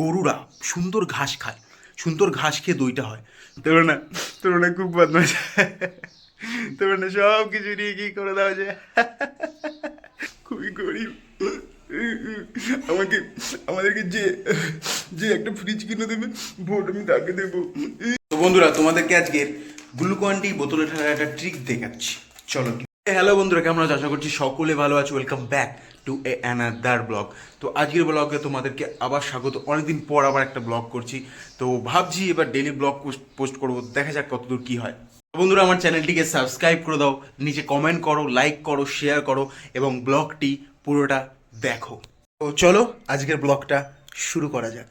গরুরা সুন্দর ঘাস খায়। সুন্দর ঘাস খেয়ে দইটা হয়। তোর না তোর না খুব বদমাস তোর না সব কিছু নিয়ে কি করে দেওয়া যায়? খুবই গরিব। আমাকে আমাদেরকে যে যে একটা ফ্রিজ কিনে দেবে ভোট আমি তাকে দেবো। তো বন্ধুরা তোমাদেরকে আজকে গ্লুকন্ডি বোতলে ঠান্ডা একটা ট্রিক দেখাচ্ছি। চলো হ্যালো বন্ধুরা কেমন আছো? আশা করছি সকলে ভালো আছো। Welcome back to a another blog তো আজকের ব্লগে তোমাদেরকে আবার স্বাগত। অনেকদিন পর আবার একটা ব্লগ করছি। তো ভাবছি এবার ডেলি ব্লগ পোস্ট করব। দেখা যাক কতদূর কী হয়। বন্ধুরা, আমার চ্যানেলটিকে সাবস্ক্রাইব করে দাও। নিচে কমেন্ট করো লাইক করো শেয়ার করো এবং ব্লগটি পুরোটা দেখো। তো চলো, আজকের ব্লগটা শুরু করা যাক।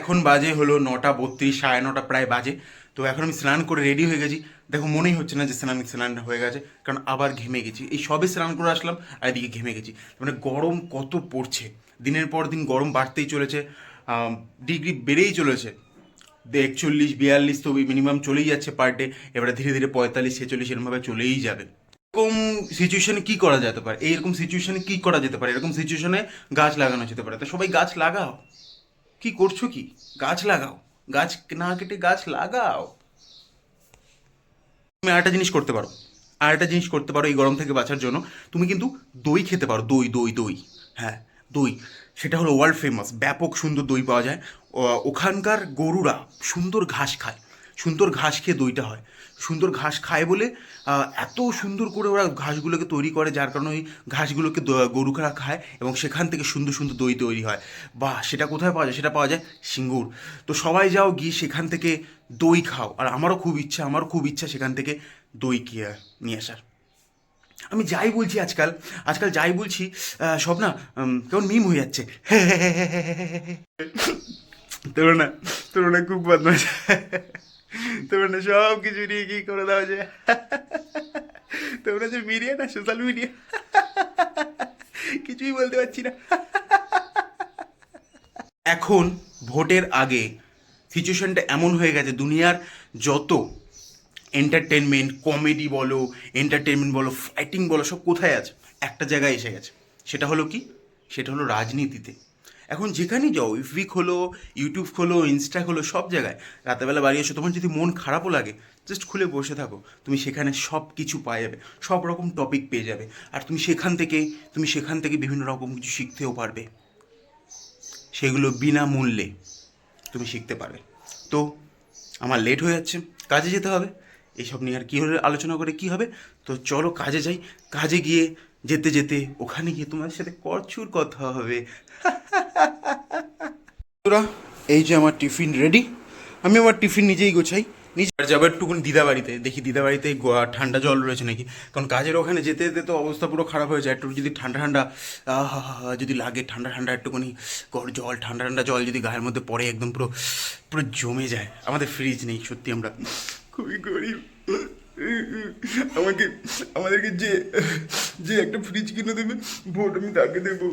এখন বাজে হলো নটা বত্রিশ, সাড়ে নটা প্রায় বাজে। তো এখন আমি স্নান করে রেডি হয়ে গেছি। দেখো মনেই হচ্ছে না যে স্নান স্নান হয়ে গেছে, কারণ আবার ঘেমে গেছি। এই সবে স্নান করে আসলাম, আর এদিকে ঘেমে গেছি। মানে গরম কত পড়ছে। দিনের পর দিন গরম বাড়তেই চলেছে ডিগ্রি বেড়েই চলেছে। একচল্লিশ, বিয়াল্লিশ তো মিনিমাম চলেই যাচ্ছে পার ডে এবারে ধীরে ধীরে পঁয়তাল্লিশ, ছেচল্লিশ এরকমভাবে চলেই যাবে। এরকম সিচুয়েশনে কি করা যেতে পারে? এইরকম সিচুয়েশনে কি করা যেতে পারে? এরকম সিচুয়েশনে গাছ লাগানো যেতে পারে। তো সবাই গাছ লাগাও। কি করছ কি? গাছ লাগাও। গাছ না কেটে গাছ লাগাও। তুমি আরেকটা জিনিস করতে পারো। আরেকটা জিনিস করতে পারো এই গরম থেকে বাঁচার জন্য। তুমি কিন্তু দই খেতে পারো। দই দই দই। হ্যাঁ দই। সেটা হলো ওয়ার্ল্ড ফেমাস ব্যাপক সুন্দর দই পাওয়া যায়। ওখানকার গরুরা সুন্দর ঘাস খায়। সুন্দর ঘাস খেয়ে দইটা হয়। সুন্দর ঘাস খায় বলে এত সুন্দর করে ওরা ঘাসগুলোকে তৈরি করে যার কারণে ওই ঘাসগুলোকে গরুরা খায় এবং সেখান থেকে সুন্দর সুন্দর দই তৈরি হয়। বাহ, সেটা কোথায় পাওয়া যায়? সেটা পাওয়া যায় সিঙ্গুর। তো সবাই যাও গিয়ে সেখান থেকে দই খাও। আর আমারও খুব ইচ্ছা, আমারও খুব ইচ্ছা সেখান থেকে দই খেয়ে নিয়ে আসার। আমি যাই বলছি আজকাল আজকাল যাই বলছি সব না কেমন মিম হয়ে যাচ্ছে। তোর না তোর না খুব বদমাস তোর না সব কিছু নিয়ে কি করে দাও যে? তোমরা যে মিডিয়া না সোশ্যাল মিডিয়া কিছুই বলতে পারছি না। এখন ভোটের আগে সিচুয়েশনটা এমন হয়ে গেছে, দুনিয়ার যত এন্টারটেনমেন্ট কমেডি বলো এন্টারটেনমেন্ট বলো ফাইটিং বলো, সব কোথায় আছে? একটা জায়গায় এসে গেছে। সেটা হলো কি? সেটা হলো রাজনীতিতে। এখন যেখানেই যাও ইফিক হলো, ইউটিউব খোলো, ইনস্টা খোলো, সব জায়গায়, রাতেবেলা বাড়ি এসো তোমার যদি মন খারাপও লাগে জাস্ট খুলে বসে থাকো, তুমি সেখানে সব কিছু পাওয়া যাবে, সব রকম টপিক পেয়ে যাবে, আর তুমি সেখান থেকে, তুমি সেখান থেকে বিভিন্ন রকম কিছু শিখতেও পারবে। সেগুলো বিনামূল্যে তুমি শিখতে পারবে। তো, আমার লেট হয়ে যাচ্ছে, কাজে যেতে হবে এইসব নিয়ে আর কী হলে আলোচনা করে কি হবে? তো চলো কাজে যাই, কাজে গিয়ে যেতে যেতে ওখানে গিয়ে তোমাদের সাথে প্রচুর কথা হবে। তোরা এই যে আমার টিফিন রেডি আমি আমার টিফিন নিজেই গোছাই। নিজে আর যাব একটুকুন দিদা বাড়িতে। দেখি দিদা বাড়িতে ঠান্ডা জল রয়েছে নাকি? কারণ কাজের ওখানে যেতে যেতে তো অবস্থা পুরো খারাপ হয়ে যায়। একটু যদি ঠান্ডা ঠান্ডা যদি লাগে ঠান্ডা ঠান্ডা একটুখানি গড় জল, ঠান্ডা ঠান্ডা জল যদি গায়ের মধ্যে পড়ে, একদম পুরো পুরো জমে যায়। আমাদের ফ্রিজ নেই, সত্যি আমরা। খুবই গরিব। আমাকে, আমাদেরকে যে যে একটা ফ্রিজ কিনে দেবে, ভোট আমি তাকে দেবো।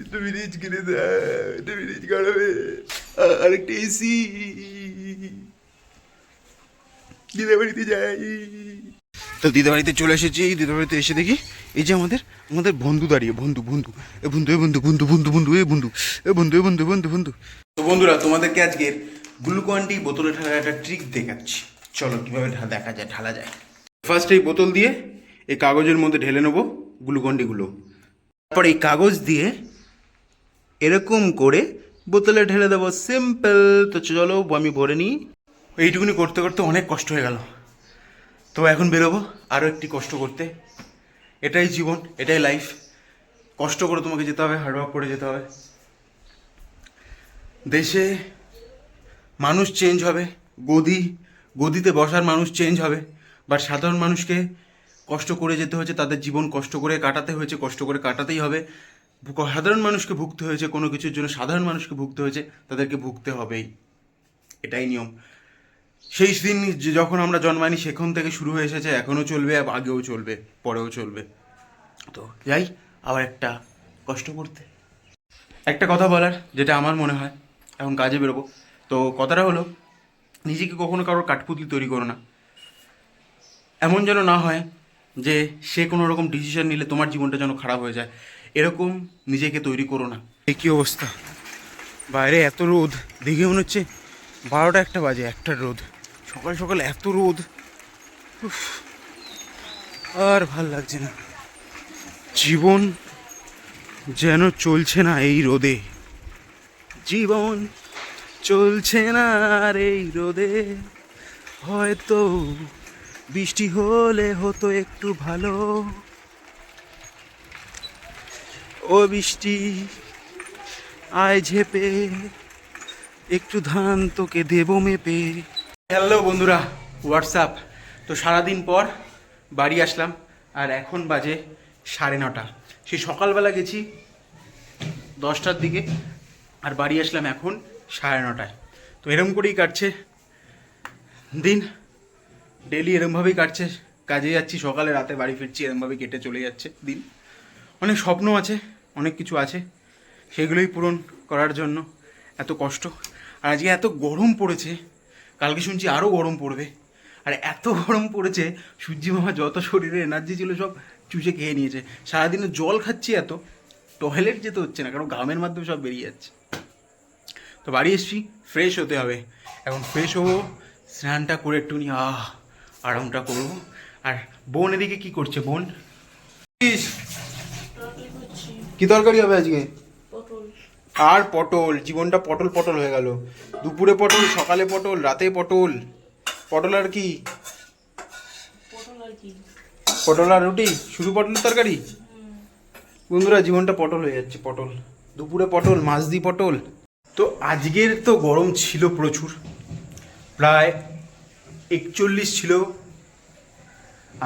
একটা ফ্রিজ কিনে দেয় একটা ফ্রিজ কাটাবে। আরেকটা এসি দিদা বাড়িতে যাই। তো দিদা বাড়িতে চলে এসেছি দিদা বাড়িতে এসে দেখি, এই যে আমাদের আমাদের বন্ধু দাঁড়িয়ে, বন্ধু বন্ধু। এ বন্ধু এ বন্ধু বন্ধু বন্ধু বন্ধু, এ বন্ধু এ বন্ধু এ বন্ধু বন্ধু বন্ধু। তো বন্ধুরা, তোমাদেরকে আজকের গ্লুকন্ডি বোতলে ঢালার একটা ট্রিক দেখাচ্ছি। চলো, কীভাবে দেখা যায়, ঢালা যায়। ফার্স্ট এই বোতল দিয়ে এই কাগজের মধ্যে ঢেলে নেব, গ্লুকন্ডিগুলো। তারপর এই কাগজ দিয়ে এরকম করে বোতলে ঢেলে দেবো সিম্পল তো চলো, আমি ভরে নিই। এইটুকুনি করতে করতে অনেক কষ্ট হয়ে গেল। তো এখন বেরোবো আরও একটি কষ্ট করতে। এটাই জীবন, এটাই লাইফ কষ্ট করে তোমাকে যেতে হবে হার্ডওয়ার্ক করে যেতে হবে। দেশে মানুষ চেঞ্জ হবে, গদি গদিতে বসার মানুষ চেঞ্জ হবে। বাট সাধারণ মানুষকে কষ্ট করে যেতে হয়েছে, তাদের জীবন কষ্ট করে কাটাতে হয়েছে, কষ্ট করে কাটাতেই হবে। সাধারণ মানুষকে ভুগতে হয়েছে কোনো কিছুর জন্য, সাধারণ মানুষকে ভুগতে হয়েছে, তাদেরকে ভুগতে হবেই। এটাই নিয়ম। সেই দিন যখন আমরা জন্মানি সেখান থেকে শুরু হয়ে এসেছে, এখনও চলবে আগেও চলবে, পরেও চলবে। তো যাই, আবার একটা কষ্ট করতে। একটা কথা বলার, যেটা আমার মনে হয়, এখন কাজে বেরোবো। তো কথাটা হলো নিজেকে কখনো কারোর কাঠপুতলি তৈরি করো না। এমন যেন না হয় যে সে কোনো রকম ডিসিশন নিলে তোমার জীবনটা যেন খারাপ হয়ে যায়। এরকম নিজেকে তৈরি করো না। কী অবস্থা? বাইরে এত রোদ, দেখে মনে হচ্ছে বারোটা একটা বাজে, একটা রোদ। সকাল সকাল এত রোদ। আর ভালো লাগছে না। জীবন যেন চলছে না এই রোদে। জীবন চলছে না এই রোদে। হয়তো বৃষ্টি হলে হতো একটু ভালো। ও বৃষ্টি, আয় ঝেপে, একটু ধান তোকে দেবো মেপে। হ্যালো বন্ধুরা, হোয়াটসঅ্যাপ। তো সারাদিন পর বাড়ি আসলাম, আর এখন বাজে সাড়ে নটা। সেই সকালবেলা গেছি দশটার দিকে, আর বাড়ি আসলাম এখন সাড়ে নটায়। তো এরম করেই কাটছে। দিন ডেলি এরমভাবেই কাটছে। কাজে যাচ্ছি, সকালে রাতে বাড়ি ফিরছি এরমভাবেই কেটে চলে যাচ্ছে দিন। অনেক স্বপ্ন আছে, অনেক কিছু আছে। সেগুলোই পূরণ করার জন্য এত কষ্ট। আর আজকে এত গরম পড়েছে, কালকে শুনছি আরও গরম পড়বে। আর এত গরম পড়েছে, সূর্য মামা যত শরীরে এনার্জি ছিল সব চুষে খেয়ে নিয়েছে। সারাদিনে জল খাচ্ছি এত টয়লেট যেতে হচ্ছে না, কারণ গামের মাধ্যমে সব বেরিয়ে যাচ্ছে। তো বাড়ি এসছি ফ্রেশ হতে হবে। এখন ফ্রেশ হব স্নানটা করে একটুখানি আহ আরামটা করব। আর বোন এদিকে কি করছে বোন? কি তরকারি হবে আজকে? আর পটল জীবনটা পটল পটল হয়ে গেল। দুপুরে পটল সকালে পটল রাতে পটল। পটল আর কি? পটল আর রুটি? শুধু পটলের তরকারি? বন্ধুরা জীবনটা পটল হয়ে যাচ্ছে পটল। দুপুরে পটল মাছ দি পটল। তো আজকের তো গরম ছিল প্রচুর। প্রায় একচল্লিশ ছিল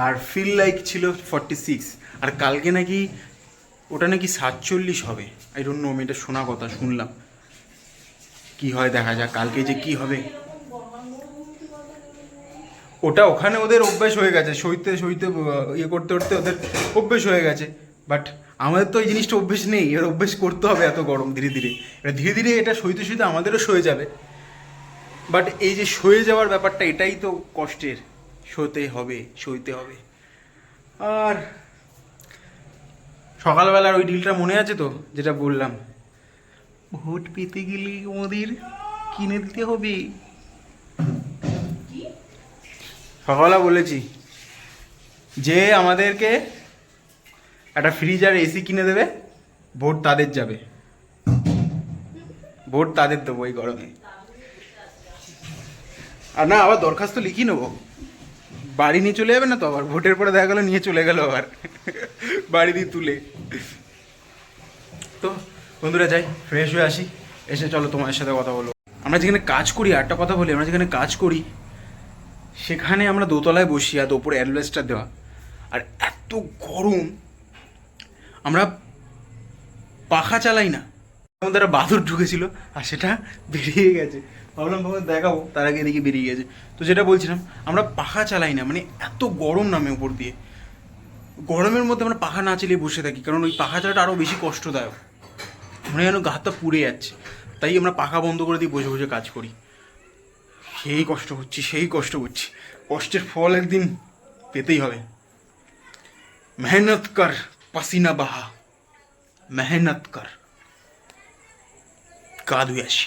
আর ফিল লাইক ছিল ফর্টি সিক্স আর কালকে নাকি ওটা নাকি সাতচল্লিশ হবে। আই ডোন্ট নো আমি এটা শোনা কথা, শুনলাম। কি হয় দেখা যাক, কালকে যে কি হবে। ওটা ওখানে ওদের অভ্যেস হয়ে গেছে, সইতে সইতে ইয়ে করতে করতে ওদের অভ্যেস হয়ে গেছে। বাট আমাদের তো এই জিনিসটা অভ্যেস নেই এর অভ্যেস করতে হবে এত গরম ধীরে ধীরে। এবার ধীরে ধীরে এটা সইতে সইতে আমাদেরও সয়ে যাবে। বাট এই যে সয়ে যাওয়ার ব্যাপারটা, এটাই তো কষ্টের। সইতে হবে সইতে হবে। আর সকালবেলার ওই ডিলটা মনে আছে তো, যেটা বললাম? ভোট পেতে গেলে মোদির কিনে দিতে হবে। সকালবেলা বলেছি যে আমাদেরকে একটা ফ্রিজ আর এসি কিনে দেবে, ভোট তাদের যাবে। ভোট তাদের দেবো এই গরমে। আর না, আবার দরখাস্ত লিখি নেব। বাড়ি নিয়ে চলে যাবে না তো আবার? ভোটের পরে দেখা গেলো, নিয়ে চলে গেল আবার। বাড়ি দিয়ে তুলে। তো, বন্ধুরা যাই ফ্রেশ হয়ে আসি। এসে চলো তোমার সাথে কথা বলো আমরা যেখানে কাজ করি একটা কথা বলি, আমরা যেখানে কাজ করি, সেখানে আমরা দোতলায় বসি আর ওপরে অ্যাডভেস্টার দেওয়া। আর এত গরম আমরা পাখা চালাই না। আমাদের একটা বাদুর ঢুকেছিল আর সেটা বেরিয়ে গেছে। ভাবলাম ভাবলাম দেখাবো, তার আগে এদিকে বেরিয়ে গেছে। তো যেটা বলছিলাম, আমরা পাখা চালাই না মানে এত গরম নামে উপর দিয়ে। গরমের মধ্যে আমরা পাখা না চালিয়ে বসে থাকি, কারণ ওই পাখা চালাটা আরও বেশি কষ্টদায়ক। মানে যেন গা হাতটা পুড়ে যাচ্ছে। তাই আমরা পাখা বন্ধ করে দিয়ে বসে বসে কাজ করি। সেই কষ্ট হচ্ছে, সেই কষ্ট করছি কষ্টের ফল একদিন পেতেই হবে। মেহনত কর পাসিনা বাহা মেহনত কর গা ধুয়ে আসি